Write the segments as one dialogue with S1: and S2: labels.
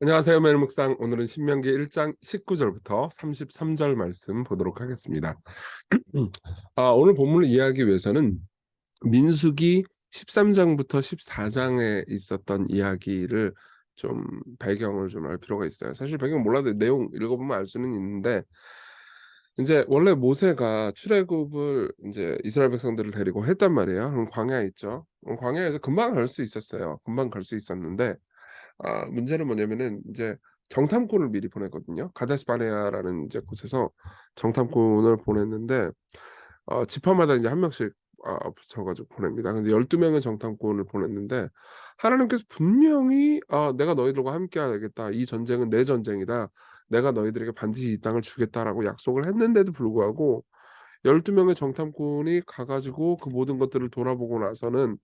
S1: 안녕하세요. 매일 묵상. 오늘은 신명기 1장 19절부터 33절 말씀 보도록 하겠습니다. 아, 오늘 본문을 이해하기 위해서는 민수기 13장부터 14장에 있었던 이야기를 좀 배경을 좀 알 필요가 있어요. 사실 배경 몰라도 내용 읽어보면 알 수는 있는데 이제 원래 모세가 출애굽을 이제 이스라엘 백성들을 데리고 했단 말이에요. 그럼 광야에 있죠. 광야에서 금방 갈 수 있었어요. 금방 갈 수 있었는데 아 문제는 뭐냐면은 이제 정탐꾼을 미리 보냈거든요. 가데스 바네아라는 이제 곳에서 정탐꾼을 보냈는데 어 지파마다 이제 한 명씩 아 붙여 가지고 보냅니다. 근데 12 명의 정탐꾼을 보냈는데 하나님께서 분명히 "아 내가 너희들과 함께 하겠다. 이 전쟁은 내 전쟁이다. 내가 너희들에게 반드시 이 땅을 주겠다."라고 약속을 했는데도 불구하고 12 명의 정탐꾼이 가 가지고 그 모든 것들을 돌아보고 나서는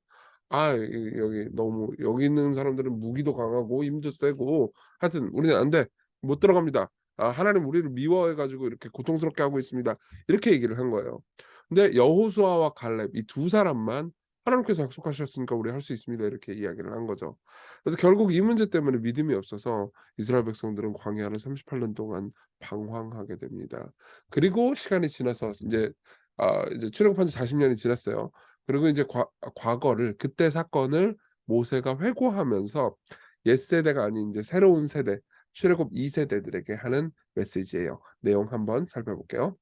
S1: 아 이 여기 너무 여기 있는 사람들은 무기도 강하고 힘도 세고 하여튼 "우리는 안 돼. 못 들어갑니다. 아 하나님 우리를 미워해 가지고 이렇게 고통스럽게 하고 있습니다." 이렇게 얘기를 한 거예요. 근데 여호수아와 갈렙 이 두 사람만 "하나님께서 약속하셨으니까 우리 할 수 있습니다." 이렇게 이야기를 한 거죠. 그래서 결국 이 문제 때문에 믿음이 없어서 이스라엘 백성들은 광야를 38년 동안 방황하게 됩니다. 그리고 시간이 지나서 인제 아 이제 출애굽한 지 40 년이 지났어요. 그리고 이제 과 과거를 그때 사건을 모세가 회고하면서 옛 세대가 아닌 이제 새로운 세대 출애굽 2 세대들에게 하는 메시지예요. 내용 한번 살펴볼게요.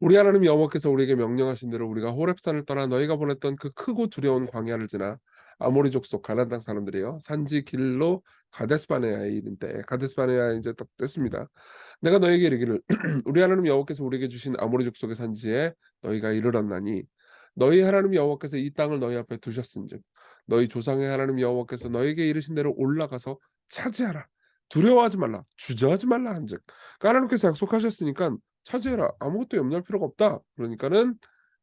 S1: 우리 하나님 여호와께서 우리에게 명령하신 대로 우리가 호렙산을 떠나 너희가 보냈던 그 크고 두려운 광야를 지나 아모리 족속 가나안 땅 사람들이요 산지 길로 가데스 바네아에 이른 때 가데스 바네아에 이제 딱 됐습니다. 내가 너에게 이르기를 우리 하나님 여호와께서 우리에게 주신 아모리 족속의 산지에 너희가 이르렀나니 너희 하나님 여호와께서 이 땅을 너희 앞에 두셨은즉 너희 조상의 하나님 여호와께서 너에게 이르신 대로 올라가서 차지하라. 두려워하지 말라. 주저하지 말라 한즉 하나님께서 약속하셨으니까 차지해라. 아무것도 염려할 필요가 없다. 그러니까는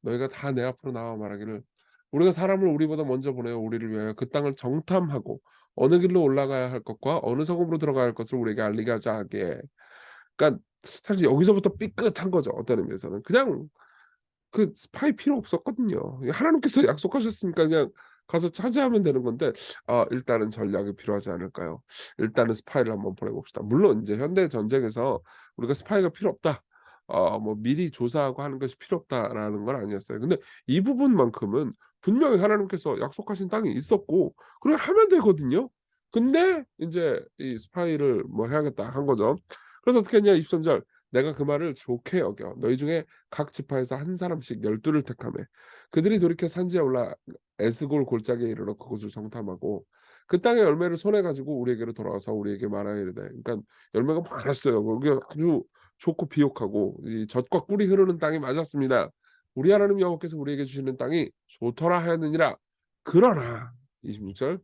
S1: 너희가 다 내 앞으로 나와 말하기를 우리가 사람을 우리보다 먼저 보내어 우리를 위하여 그 땅을 정탐하고 어느 길로 올라가야 할 것과 어느 성읍으로 들어가야 할 것을 우리에게 알리게 하자 하게 그러니까 사실 여기서부터 삐끗한 거죠. 어떤 의미에서는. 그냥 그 스파이 필요 없었거든요. 하나님께서 약속하셨으니까 그냥 가서 차지하면 되는 건데 아 일단은 전략이 필요하지 않을까요? 일단은 스파이를 한번 보내 봅시다. 물론 인제 현대 전쟁에서 우리가 스파이가 필요 없다. 어 뭐 미리 조사하고 하는 것이 필요 없다라는 건 아니었어요. 근데 이 부분만큼은 분명히 하나님께서 약속하신 땅이 있었고 그래 하면 되거든요. 근데 인제 이 스파이를 뭐 해야겠다 한 거죠. 그래서 어떻게 했냐 23절 내가 그 말을 좋게 여겨 너희 중에 각 지파에서 한 사람씩 열두를 택하매 그들이 돌이켜 산지에 올라 에스골 골짜기에 이르러 그곳을 정탐하고 그 땅의 열매를 손에 가지고 우리에게로 돌아와서 우리에게 말하여 이르되 그러니까 열매가 많았어요. 거기 아주 좋고 비옥하고 이 젖과 꿀이 흐르는 땅이 맞았습니다. 우리 하나님 여호와께서 우리에게 주시는 땅이 좋더라 하였느니라. 그러나 26절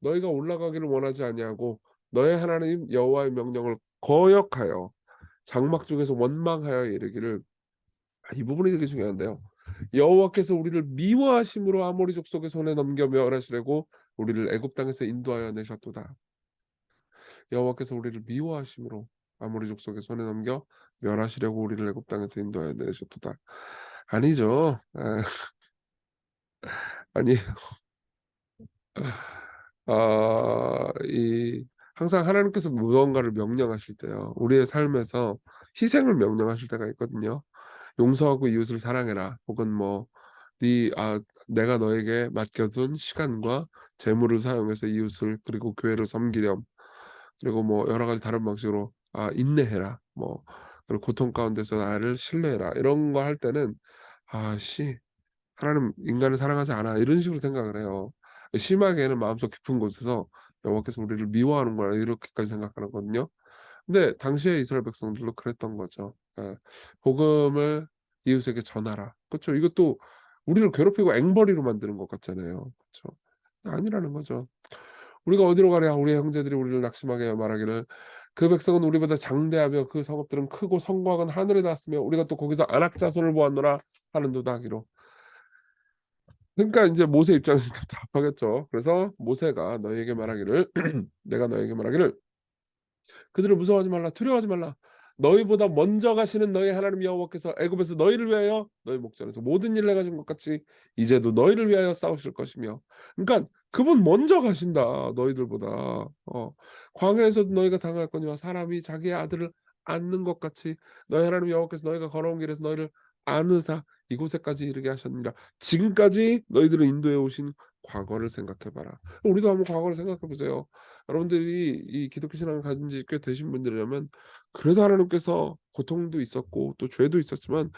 S1: 너희가 올라가기를 원하지 아니하고 너의 하나님 여호와의 명령을 거역하여 장막 중에서 원망하여 이르기를 아, 이 부분이 되게 중요한데요. 여호와께서 우리를 미워하심으로 아모리 족속의 손에 넘겨 멸하시려고 우리를 애굽 땅에서 인도하여 내셨도다. 여호와께서 우리를 미워하심으로 아모리 족속의 손에 넘겨 멸하시려고 우리를 애굽 땅에서 인도하여 내셨도다. 아니죠. 아, 아니에요. 아, 이 항상 하나님께서 무언가를 명령하실 때요. 우리의 삶에서 희생을 명령하실 때가 있거든요. 용서하고 이웃을 사랑해라. 혹은 뭐 네 아 내가 너에게 맡겨둔 시간과 재물을 사용해서 이웃을 그리고 교회를 섬기렴. 그리고 뭐 여러 가지 다른 방식으로 아 인내해라. 뭐 그리고 고통 가운데서 나를 신뢰해라. 이런 거 할 때는 '아씨 하나님 인간을 사랑하지 않아.' 이런 식으로 생각을 해요. 심하게는 마음속 깊은 곳에서 여호와께서 우리를 미워하는구나 이렇게까지 생각하거든요. 근데 당시에 이스라엘 백성들도 그랬던 거죠. 예. 복음을 이웃에게 전하라. 그쵸. 이것도 우리를 괴롭히고 앵벌이로 만드는 것 같잖아요. 그쵸. 아니라는 거죠. 우리가 어디로 가랴 우리 형제들이 우리를 낙심하게 말하기를 그 백성은 우리보다 장대하며 그 성읍들은 크고 성곽은 하늘에 닿았으며 우리가 또 거기서 안악자손을 보았노라 하는도다 하기로 그러니까 인제 모세 입장에서 답답하겠죠. 그래서 모세가 너희에게 말하기를 내가 너희에게 말하기를 그들을 무서워하지 말라 두려워하지 말라. 너희보다 먼저 가시는 너희 하나님 여호와께서 애굽에서 너희를 위하여 너희 목전에서 모든 일을 행하신 것 같이 이제도 너희를 위하여 싸우실 것이며. 그러니까 그분 먼저 가신다 너희들보다. 어, 광야에서 너희가 당할 거니와 사람이 자기의 아들을 안는 것 같이 너희 하나님 여호와께서 너희가 걸어온 길에서 너희를 안으사 이곳에까지 이르게 하셨느니라. 지금까지 너희들을 인도해 오신 과거를 생각해봐라. 우리도 한번 과거를 생각해 보세요. 여러분들이 이 기독교 신앙을 가진 지 꽤 되신 분들이라면 그래도 하나님께서 고통도 있었고 또 죄도 있었지만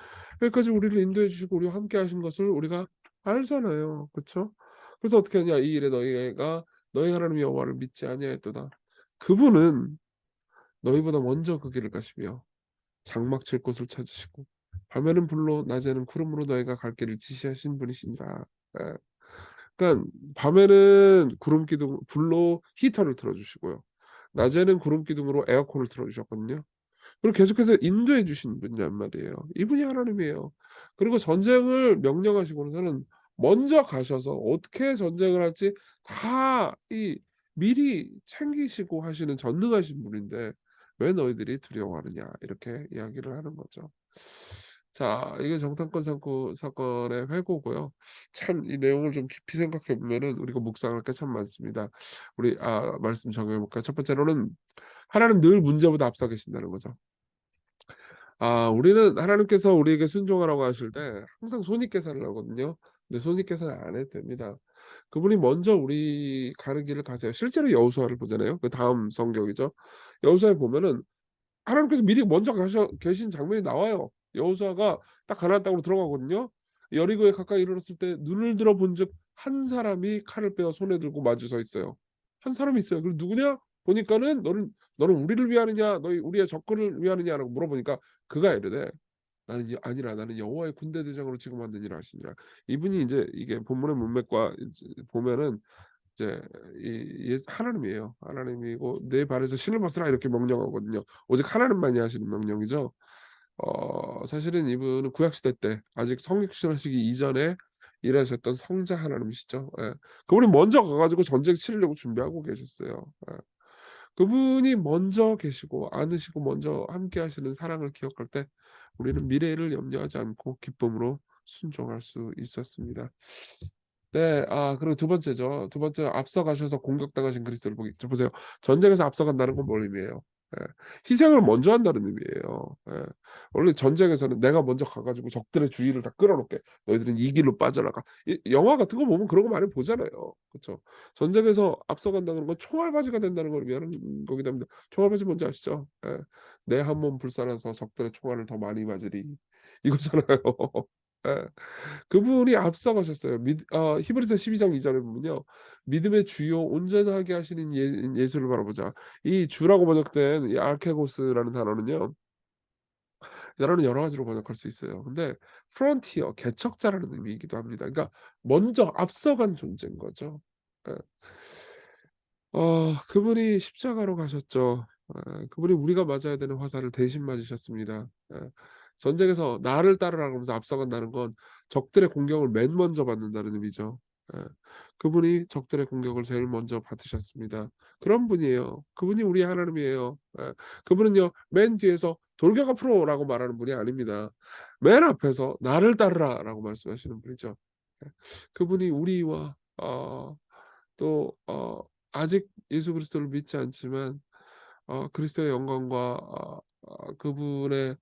S1: 여기까지 우리를 인도해 주시고 우리와 함께 하신 것을 우리가 알잖아요. 그렇죠 그래서 어떻게 하냐? 이 일에 너희가 너희 하나님 여호와를 믿지 아니하였도다. 그분은 너희보다 먼저 그 길을 가시며 장막 칠 곳을 찾으시고 밤에는 불로 낮에는 구름으로 너희가 갈 길을 지시하신 분이시니라. 예. 그러니까 밤에는 구름 기둥 불로 히터를 틀어주시고요. 낮에는 구름 기둥으로 에어컨을 틀어주셨거든요. 그리고 계속해서 인도해 주신 분이란 말이에요. 이분이 하나님이에요. 그리고 전쟁을 명령하시고는 먼저 가셔서 어떻게 전쟁을 할지 다 이 미리 챙기시고 하시는 전능하신 분인데 왜 너희들이 두려워하느냐? 이렇게 이야기를 하는 거죠. 자, 이게 정탐권 사건, 사건의 회고고요. 참 이 내용을 좀 깊이 생각해 보면은 우리가 묵상할 게 참 많습니다. 우리 아 말씀 정해 볼까요? 첫 번째로는 하나님 늘 문제보다 앞서 계신다는 거죠. 아, 우리는 하나님께서 우리에게 순종하라고 하실 때 항상 손익 계산을 하거든요. 근데 손익 계산 안 해도 됩니다. 그분이 먼저 우리 가는 길을 가세요. 실제로 여호수아를 보잖아요. 그 다음 성경이죠. 여호수아에 보면은 하나님께서 미리 먼저 가셔 계신 장면이 나와요. 여호수아가 딱 가나안 땅으로 들어가거든요. 여리고에 가까이 이르렀을 때 눈을 들어 본즉 한 사람이 칼을 빼어 손에 들고 마주 서 있어요. 한 사람이 있어요. 그럼 누구냐? 보니까는 너는 너는 우리를 위하느냐, 너희 우리의 적군을 위하느냐라고 물어보니까 그가 이르되 나는 아니라 나는 여호와의 군대 대장으로 지금 왔느니라 하시니라. 이분이 이제 이게 본문의 문맥과 보면은 이제 이 하나님이에요. 하나님이고 내 발에서 신을 벗으라 이렇게 명령하거든요. 오직 하나님만이 하시는 명령이죠. 어 사실은 이분은 구약 시대 때 아직 성육신하시기 이전에 일하셨던 성자 하나님이시죠. 예. 그분이 먼저 가가지고 전쟁 치르려고 준비하고 계셨어요. 예. 그분이 먼저 계시고 안으시고 먼저 함께 하시는 사랑을 기억할 때 우리는 미래를 염려하지 않고 기쁨으로 순종할 수 있었습니다. 네, 아 그리고 두 번째죠. 두 번째 앞서 가셔서 공격당하신 그리스도를 보기. 저 보세요. 전쟁에서 앞서간다는 건 뭘 의미해요? 예. 희생을 먼저 한다는 의미예요. 예. 원래 전쟁에서는 내가 먼저 가가지고 적들의 주의를 다 끌어놓게 너희들은 이 길로 빠져나가. 이, 영화 같은 거 보면 그런 거 많이 보잖아요. 그렇죠? 전쟁에서 앞서간다는 건 총알바지가 된다는 걸 의미하는 거기 때문에 총알바지 뭔지 아시죠? 예. 내한 몸 불살라서 적들의 총알을 더 많이 맞으리 이거잖아요. 예. 그분이 앞서가셨어요. 미, 어, 히브리서 12장 2절에 보면요. 믿음의 주요 온전하게 하시는 예, 예수를 바라보자. 이 주라고 번역된 이 알케고스라는 단어는요. 단어는 여러 가지로 번역할 수 있어요. 근데 프론티어, 개척자라는 의미이기도 합니다. 그러니까 먼저 앞서간 존재인 거죠. 예. 어, 그분이 십자가로 가셨죠. 예, 그분이 우리가 맞아야 되는 화살을 대신 맞으셨습니다. 예. 전쟁에서 나를 따르라 그러면서 앞서간다는 건 적들의 공격을 맨 먼저 받는다는 의미죠. 예. 그분이 적들의 공격을 제일 먼저 받으셨습니다. 그런 분이에요. 그분이 우리 하나님이에요. 예. 그분은요 맨 뒤에서 돌격 앞으로라고 말하는 분이 아닙니다. 맨 앞에서 나를 따르라라고 말씀하시는 분이죠. 예. 그분이 우리와 어, 또 어, 아직 예수 그리스도를 믿지 않지만 어, 그리스도의 영광과 어, 어, 그분의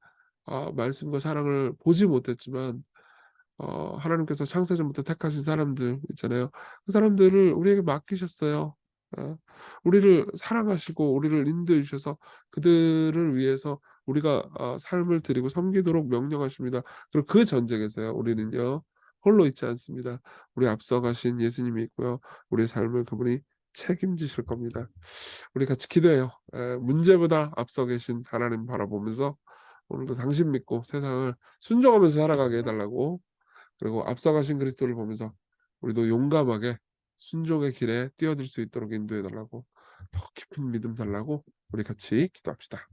S1: 어, 말씀과 사랑을 보지 못했지만 어, 하나님께서 창세전부터 택하신 사람들 있잖아요. 그 사람들을 우리에게 맡기셨어요. 어, 우리를 사랑하시고 우리를 인도해 주셔서 그들을 위해서 우리가 어, 삶을 드리고 섬기도록 명령하십니다. 그리고 그 전쟁에서요. 우리는요. 홀로 있지 않습니다. 우리 앞서가신 예수님이 있고요. 우리의 삶을 그분이 책임지실 겁니다. 우리 같이 기도해요. 에, 문제보다 앞서 계신 하나님 바라보면서 오늘도 당신 믿고 세상을 순종하면서 살아가게 해달라고 그리고 앞서가신 그리스도를 보면서 우리도 용감하게 순종의 길에 뛰어들 수 있도록 인도해 달라고 더 깊은 믿음 달라고 우리 같이 기도합시다.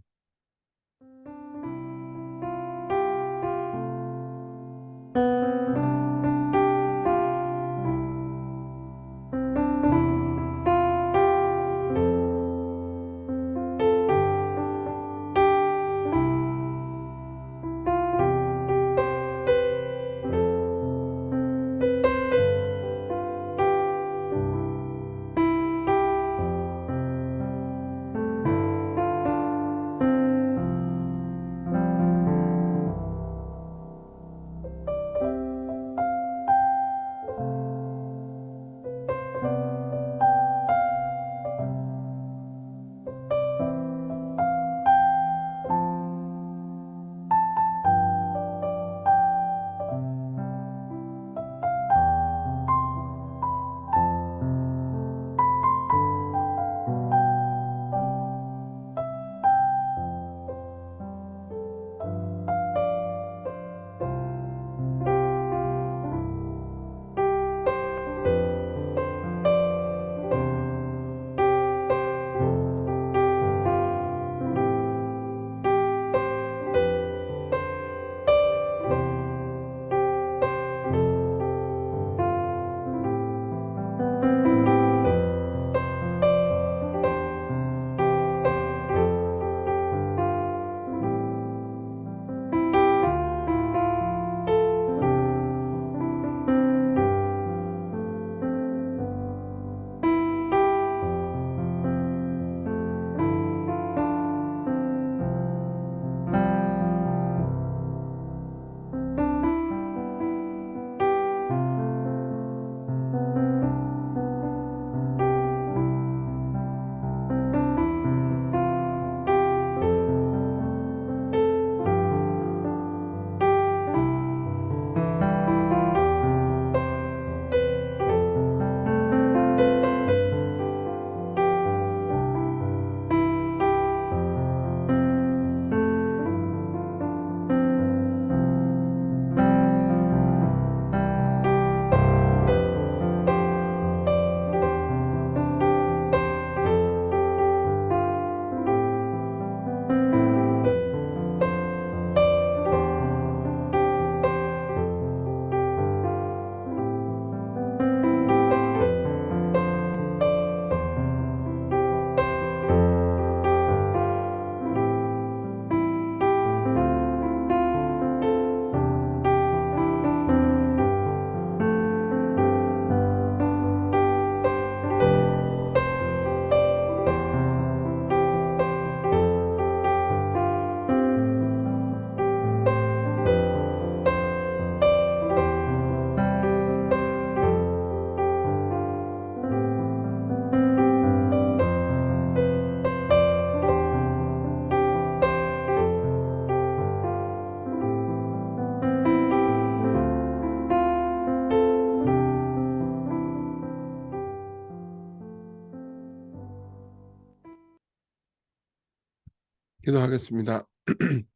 S1: 기도하겠습니다.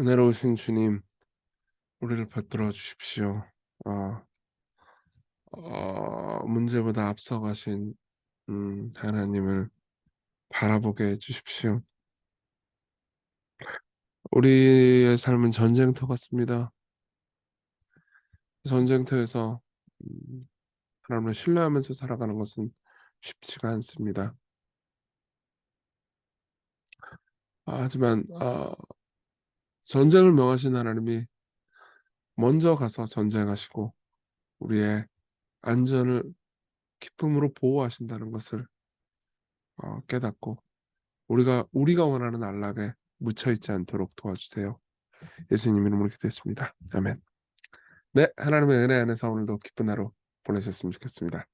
S1: 은혜로우신 주님, 우리를 받들어 주십시오. 어, 어, 문제보다 앞서가신 음, 하나님을 바라보게 해 주십시오. 우리의 삶은 전쟁터 같습니다. 전쟁터에서 음, 하나님을 신뢰하면서 살아가는 것은 쉽지가 않습니다. 아, 하지만 아, 전쟁을 명하신 하나님이 먼저 가서 전쟁하시고 우리의 안전을 기쁨으로 보호하신다는 것을 어, 깨닫고 우리가 우리가 원하는 안락에 묻혀 있지 않도록 도와주세요. 예수님 이름으로 기도했습니다. 아멘. 네, 하나님의 은혜 안에서 오늘도 기쁜 하루 보내셨으면 좋겠습니다.